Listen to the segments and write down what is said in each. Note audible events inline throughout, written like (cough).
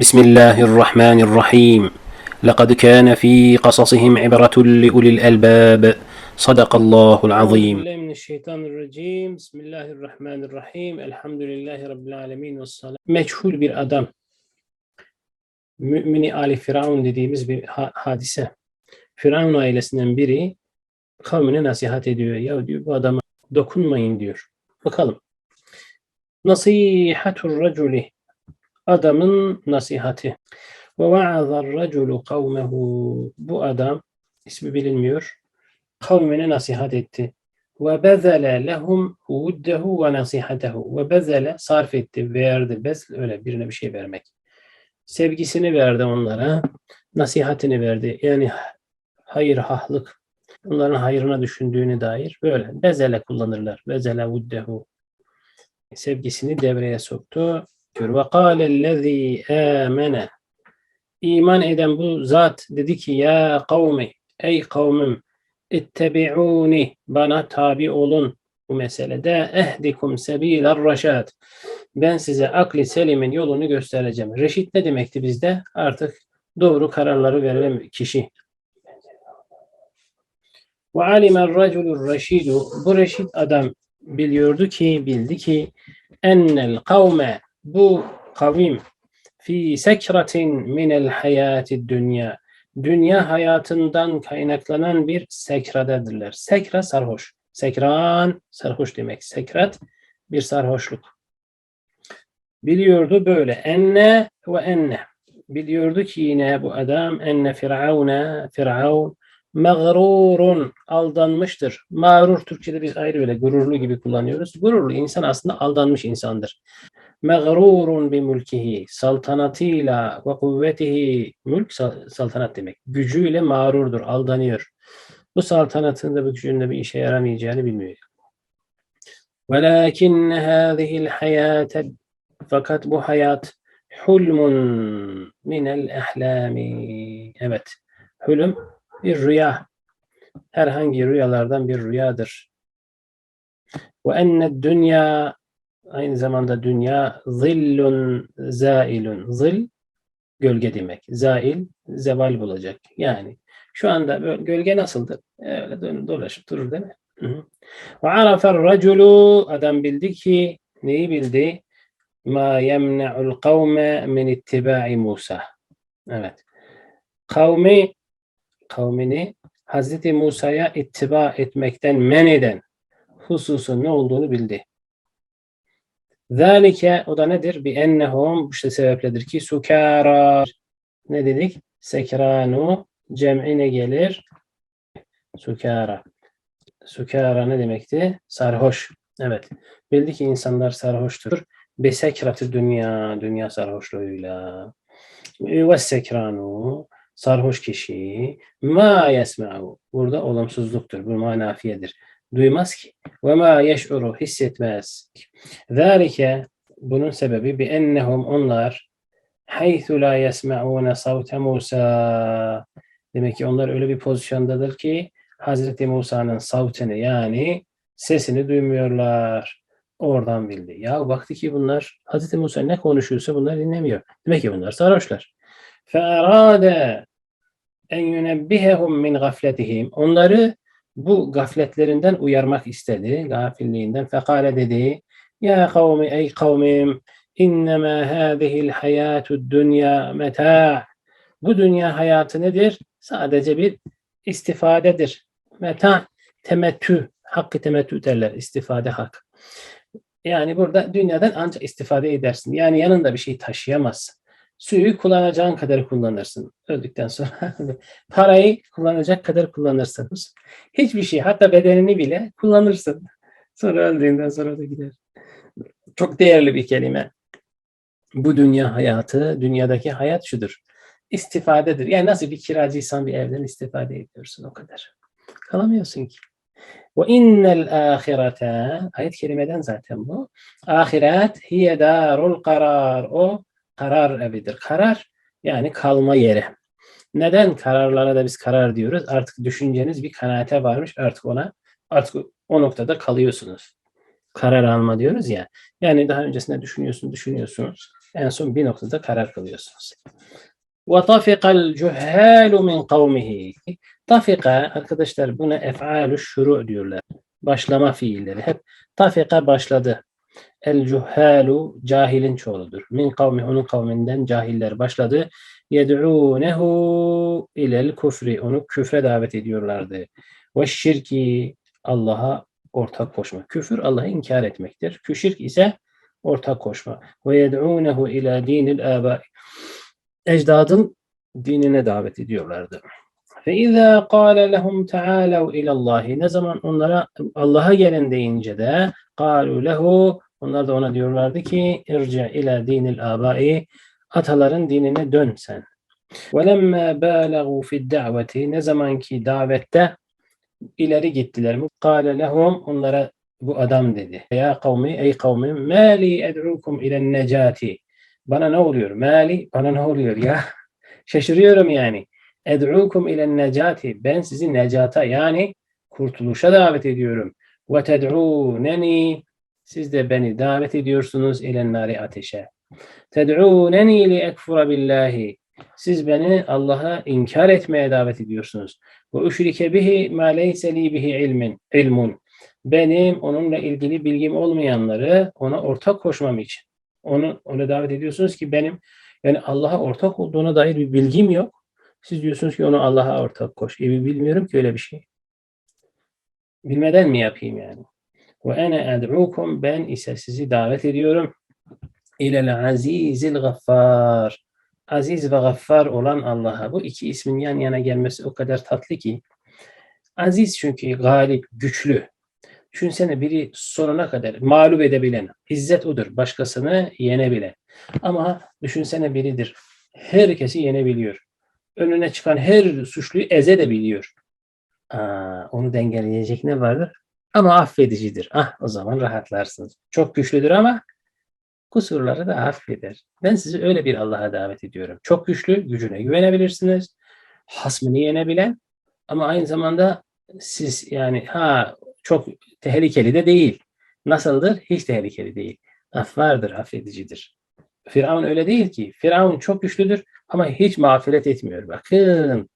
بسم الله الرحمن الرحيم لقد كان في قصصهم عبرة لأولي الألباب صدق الله العظيم بالله من الشيطان الرجيم بسم الله الرحمن الرحيم الحمد لله رب العالمين والصلاة meçhul bir adam Mümini Ali Firavun dediğimiz bir ha- hadise Firavun ailesinden biri kavmine nasihat ediyor ya diyor bu adama dokunmayın diyor bakalım nasihatur raculi adamın nasihati ve va'azar raculu kavmehu bu adam ismi bilinmiyor kavmine nasihat etti. Ve bezele lehum vuddehu ve nasihatehu. Ve bezele sarf etti, verdi. Bezl öyle birine bir şey vermek. Sevgisini verdi onlara, nasihatini verdi. Yani hayır, hahlık, onların hayrına düşündüğüne dair böyle bezele kullanırlar. Bezele vuddehu. Sevgisini devreye soktu. Diyor. Ve kâlellezî âmene. İman eden bu zat dedi ki ya kavmi, ey kavmim İttebi'uni bana tabi olun bu meselede ehdikum sebiler raşad. Ben size akli selimin yolunu göstereceğim. Reşit ne demekti bizde? Artık doğru kararları veren kişi. Ve alimer raculur reşidu. Bu reşit adam biliyordu ki, bildi ki ennel kavme bu kavim fi sekretin minel hayati dünya dünya hayatından kaynaklanan bir sekradedirler. Sekra sarhoş. Sekran sarhoş demek. Sekrat bir sarhoşluk. Biliyordu böyle. Enne ve enne. Biliyordu ki yine bu adam enne firavune firavun mağrurun aldanmıştır. Mağrur Türkçe'de biz ayrı öyle gururlu gibi kullanıyoruz. Gururlu insan aslında aldanmış insandır mağrurun bi mülkihi saltanatıyla ve kuvvetihi mülk sal- saltanat demek. Gücüyle mağrurdur, aldanıyor. Bu saltanatın da bu gücünün de bir işe yaramayacağını bilmiyor. Velakin hâzihil hayâte fakat bu hayat hulmun minel ahlami. Evet. Hulüm bir rüya. Herhangi rüyalardan bir rüyadır. Ve enne dünya aynı zamanda dünya zillun zailun. Zil gölge demek. Zail zeval bulacak. Yani şu anda böyle gölge nasıldır? Öyle dolaşıp durur değil mi? Ve arafer raculu adam bildi ki neyi bildi? Ma yemne'ul kavme min ittiba'i Musa. Evet. Kavmi kavmini Hazreti Musa'ya ittiba etmekten men eden hususun ne olduğunu bildi. Zalike o da nedir? Bi ennehum işte sebepledir ki sukara ne dedik? Sekranu cem'ine gelir. Sukara. Sukara ne demekti? Sarhoş. Evet. Bildi ki insanlar sarhoştur. Besekratı dünya, dünya sarhoşluğuyla. Ve sekranu sarhoş kişi ma yesma'u. Burada olumsuzluktur. Bu manafiyedir duymaz ki. Ve ma yeş'uru hissetmez. Zalike bunun sebebi bi ennehum onlar haythu la yesme'une savte Musa. Demek ki onlar öyle bir pozisyondadır ki Hazreti Musa'nın savtini yani sesini duymuyorlar. Oradan bildi. Ya baktı ki bunlar Hazreti Musa ne konuşuyorsa bunlar dinlemiyor. Demek ki bunlar sarhoşlar. Fe'erade en yunebbihehum min gafletihim. Onları bu gafletlerinden uyarmak istedi. Gafilliğinden. Fekale dedi. Ya kavmi ey kavmim innema hâzihil hayâtud dünya metâ. Bu dünya hayatı nedir? Sadece bir istifadedir. Meta temettü. Hakkı temettü derler. İstifade hak. Yani burada dünyadan ancak istifade edersin. Yani yanında bir şey taşıyamazsın. Suyu kullanacağın kadar kullanırsın. Öldükten sonra (laughs) parayı kullanacak kadar kullanırsın. Hiçbir şey hatta bedenini bile kullanırsın. Sonra öldüğünden sonra da gider. Çok değerli bir kelime. Bu dünya hayatı, dünyadaki hayat şudur. İstifadedir. Yani nasıl bir kiracıysan bir evden istifade ediyorsun o kadar. Kalamıyorsun ki. Ve innel ahirete ayet kelimeden zaten bu. Ahiret hiye darul karar. O karar evidir. Karar yani kalma yeri. Neden kararlara da biz karar diyoruz? Artık düşünceniz bir kanaate varmış. Artık ona artık o noktada kalıyorsunuz. Karar alma diyoruz ya. Yani daha öncesinde düşünüyorsun, düşünüyorsunuz. En son bir noktada karar kılıyorsunuz. وَطَفِقَ الْجُهَّالُ مِنْ قَوْمِهِ Tafika arkadaşlar buna ef'alü şuru diyorlar. Başlama fiilleri. Hep tafika başladı. El cuhalu cahilin çoğuludur. Min kavmi onun kavminden cahiller başladı. Yed'ûnehu ilel kufri. Onu küfre davet ediyorlardı. Ve şirki Allah'a ortak koşma. Küfür Allah'ı inkar etmektir. Küşirk ise ortak koşma. Ve yed'ûnehu ila dinil âbâi. Ecdadın dinine davet ediyorlardı. Fe izâ qâle lehum teâlev ilallâhi. Ne zaman onlara Allah'a gelin deyince de kâlu lehu onlar da ona diyorlardı ki irci ila dinil âbâi ataların dinine dön sen. وَلَمَّا بَالَغُوا فِي الدَّعْوَةِ Ne zaman ki davette ileri gittiler. قَالَ لَهُمْ Onlara bu adam dedi. Ya kavmi ey kavmim mali ed'ukum ilen necati. Bana ne oluyor? Mali bana ne oluyor ya? (laughs) Şaşırıyorum yani. Ed'ukum ilen necati. Ben sizi necata yani kurtuluşa davet ediyorum. Ve ted'uneni siz de beni davet ediyorsunuz ilen nari ateşe. Ted'uneni li ekfura billahi. Siz beni Allah'a inkar etmeye davet ediyorsunuz. Ve üşrike bihi ma leyse li bihi ilmin, ilmun. Benim onunla ilgili bilgim olmayanları ona ortak koşmam için. Onu ona davet ediyorsunuz ki benim yani Allah'a ortak olduğuna dair bir bilgim yok. Siz diyorsunuz ki onu Allah'a ortak koş. E bilmiyorum ki öyle bir şey. Bilmeden mi yapayım yani? Ve ene ed'ukum ben ise sizi davet ediyorum. İlel azizil gaffar. Aziz ve gaffar olan Allah'a. Bu iki ismin yan yana gelmesi o kadar tatlı ki. Aziz çünkü galip, güçlü. Düşünsene biri sonuna kadar mağlup edebilen. İzzet odur. Başkasını yenebilen. Ama düşünsene biridir. Herkesi yenebiliyor. Önüne çıkan her suçluyu ezebiliyor. Aa, onu dengeleyecek ne vardır? Ama affedicidir. Ah o zaman rahatlarsınız. Çok güçlüdür ama kusurları da affeder. Ben sizi öyle bir Allah'a davet ediyorum. Çok güçlü, gücüne güvenebilirsiniz. Hasmını yenebilen ama aynı zamanda siz yani ha çok tehlikeli de değil. Nasıldır? Hiç tehlikeli değil. Affardır, affedicidir. Firavun öyle değil ki. Firavun çok güçlüdür ama hiç mağfiret etmiyor. Bakın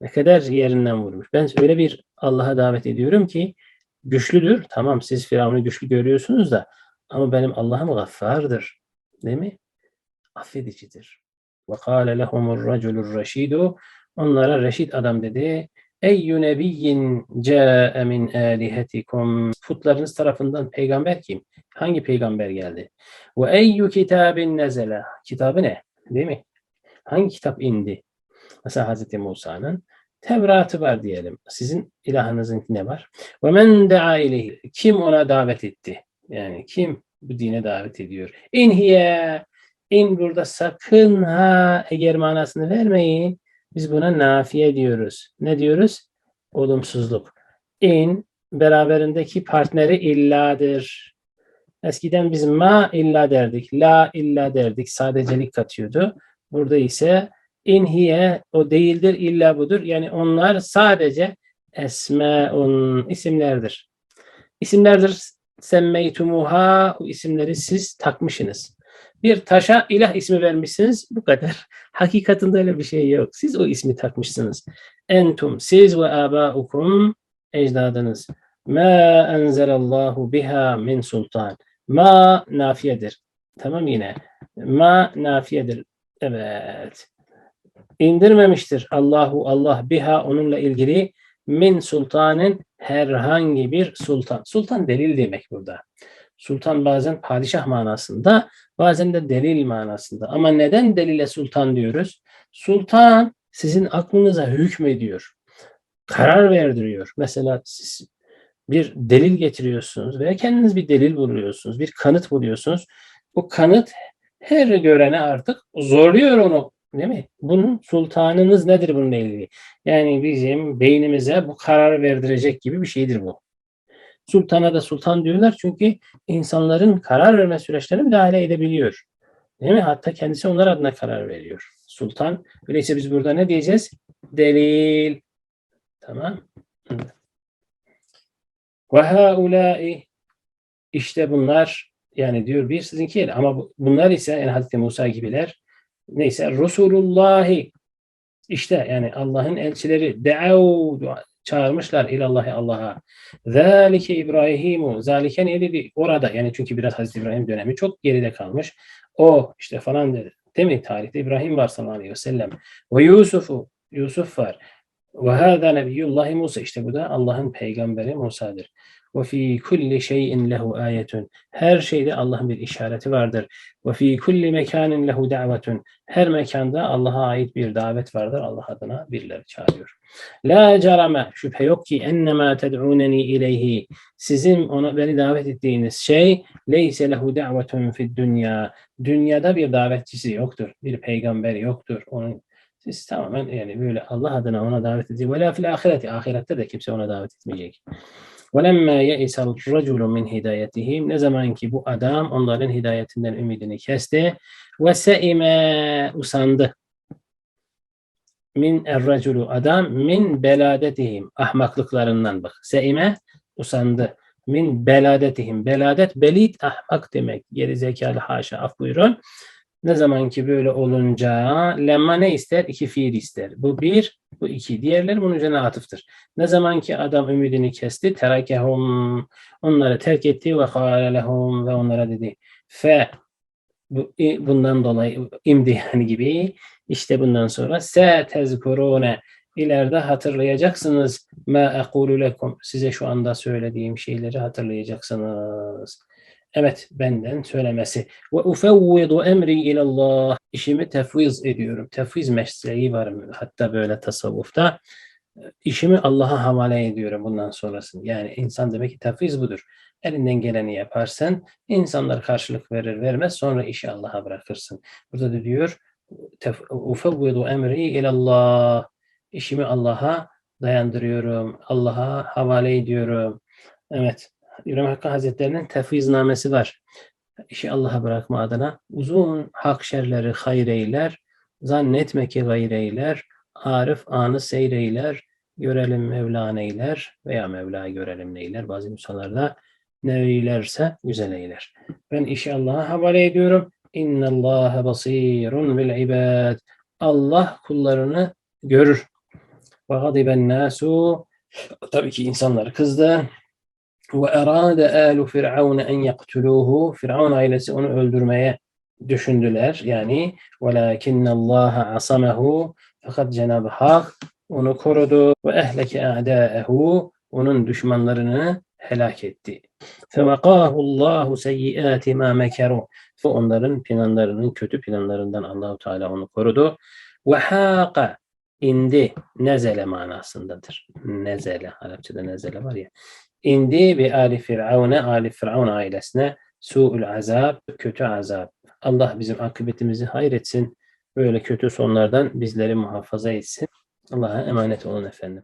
ne kadar yerinden vurmuş. Ben öyle bir Allah'a davet ediyorum ki güçlüdür. Tamam siz Firavun'u güçlü görüyorsunuz da ama benim Allah'ım gaffardır. Değil mi? Affedicidir. Ve kâle lehumur raculur reşidu onlara reşit adam dedi. Eyyü nebiyyin câe min âlihetikum. Putlarınız tarafından peygamber kim? Hangi peygamber geldi? Ve eyyü kitabin nezele. Kitabı ne? Değil mi? Hangi kitap indi? Mesela Hazreti Musa'nın Tevrat'ı var diyelim. Sizin ilahınızın ne var? Ve men da'a. Kim ona davet etti? Yani kim bu dine davet ediyor? İn hiye. İn burada sakın ha eğer manasını vermeyin. Biz buna nafiye diyoruz. Ne diyoruz? Olumsuzluk. İn beraberindeki partneri illadır. Eskiden biz ma illa derdik, la illa derdik. Sadecelik katıyordu. Burada ise in hiye o değildir illa budur. Yani onlar sadece esmeun isimlerdir. İsimlerdir semmeytumuha o isimleri siz takmışsınız. Bir taşa ilah ismi vermişsiniz bu kadar. (laughs) Hakikatinde öyle bir şey yok. Siz o ismi takmışsınız. Entum siz ve abaukum ecdadınız. Ma enzelallahu biha min sultan. Ma nafiyedir. Tamam yine. Ma nafiyedir. Evet. İndirmemiştir Allahu Allah biha onunla ilgili min sultanın herhangi bir sultan. Sultan delil demek burada. Sultan bazen padişah manasında, bazen de delil manasında. Ama neden delile sultan diyoruz? Sultan sizin aklınıza hükmediyor. Karar verdiriyor. Mesela siz bir delil getiriyorsunuz veya kendiniz bir delil buluyorsunuz, bir kanıt buluyorsunuz. Bu kanıt her görene artık zorluyor onu değil mi? Bunun sultanınız nedir bununla ilgili? Yani bizim beynimize bu karar verdirecek gibi bir şeydir bu. Sultana da sultan diyorlar çünkü insanların karar verme süreçlerine müdahale edebiliyor. Değil mi? Hatta kendisi onlar adına karar veriyor. Sultan. Öyleyse biz burada ne diyeceğiz? Delil. Tamam. Ve haulâi işte bunlar Yani diyor bir sizinki ama bu- bunlar ise yani Hazreti Musa gibiler neyse Resulullahi işte yani Allah'ın elçileri de'av çağırmışlar ilallahi Allah'a. Zalike İbrahimu. Zalike ne? Orada yani çünkü biraz Hazreti İbrahim dönemi çok geride kalmış. O işte falan dedi. Değil mi? Tarihte İbrahim var sallallahu aleyhi ve sellem. Ve Yusuf'u. Yusuf var. Ve hâzâ nebiyyullahi Musa. İşte bu da Allah'ın peygamberi Musa'dır. Ve fî kulli şeyin lehu ayetun. Her şeyde Allah'ın bir işareti vardır. Ve fî kulli mekanin lehu da'vetun. Her mekanda Allah'a ait bir davet vardır. Allah adına birileri çağırıyor. La carame şüphe yok ki ennema ted'uneni ileyhi. Sizin ona beni davet ettiğiniz şey leyse lehu da'vetun fid dünya. Dünyada bir davetçisi yoktur. Bir peygamberi yoktur. Onun siz tamamen yani böyle Allah adına ona davet edecek. Ve la fil ahireti. Ahirette de kimse ona davet etmeyecek. وَلَمَّا يَئِسَ الرَّجُلُ مِنْ هِدَايَتِهِمْ Ne zaman ki bu adam onların hidayetinden ümidini kesti ve seime usandı. Min erraculu adam min beladetihim ahmaklıklarından bak. Seime usandı. Min beladetihim. Beladet belit ahmak demek. Geri zekalı haşa af buyurun. Ne zaman ki böyle olunca lemma ne ister? İki fiil ister. Bu bir, bu iki. Diğerleri bunun üzerine atıftır. Ne zaman ki adam ümidini kesti, terakehum onları terk etti ve kâle lehum ve onlara dedi. Fe bu, bundan dolayı imdi yani (laughs) gibi işte bundan sonra se tezkurune ileride hatırlayacaksınız ma ekulu size şu anda söylediğim şeyleri hatırlayacaksınız. Evet benden söylemesi. Ve ufevvidu emri ilallah. İşimi tefviz ediyorum. Tefviz mesleği var hatta böyle tasavvufta. İşimi Allah'a havale ediyorum bundan sonrasını. Yani insan demek ki tefviz budur. Elinden geleni yaparsan insanlar karşılık verir vermez sonra işi Allah'a bırakırsın. Burada da diyor ufevvidu emri ilallah. İşimi Allah'a dayandırıyorum. Allah'a havale ediyorum. Evet. İbrahim Hakkı Hazretleri'nin tefviznamesi var. İşi Allah'a bırakma adına uzun hak şerleri hayreyler, zannetme ki gayreyler, arif anı seyreyler, görelim Mevla neyler veya Mevla görelim neyler. Bazı nüshalarda neveylerse güzel eyler. Ben işi Allah'a havale ediyorum. İnna Allah basirun bil ibad. Allah kullarını görür. Ve gadiben nasu tabii ki insanlar kızdı. Ve erade alu firavun en yaktuluhu. Firavun ailesi onu öldürmeye düşündüler. Yani velakinne Allah asamehu fakat Cenab-ı Hak onu korudu ve ehleke a'daehu onun düşmanlarını helak etti. Fevakahu Allahu seyyiati ma mekeru. Bu onların planlarının kötü planlarından Allahu Teala onu korudu. Ve haqa indi nezele manasındadır. Nezele Arapçada nezele var ya. İndi bi ali firavune ali firavun ailesine su'ul azab kötü azap. Allah bizim akıbetimizi hayretsin. Böyle kötü sonlardan bizleri muhafaza etsin. Allah'a emanet olun efendim.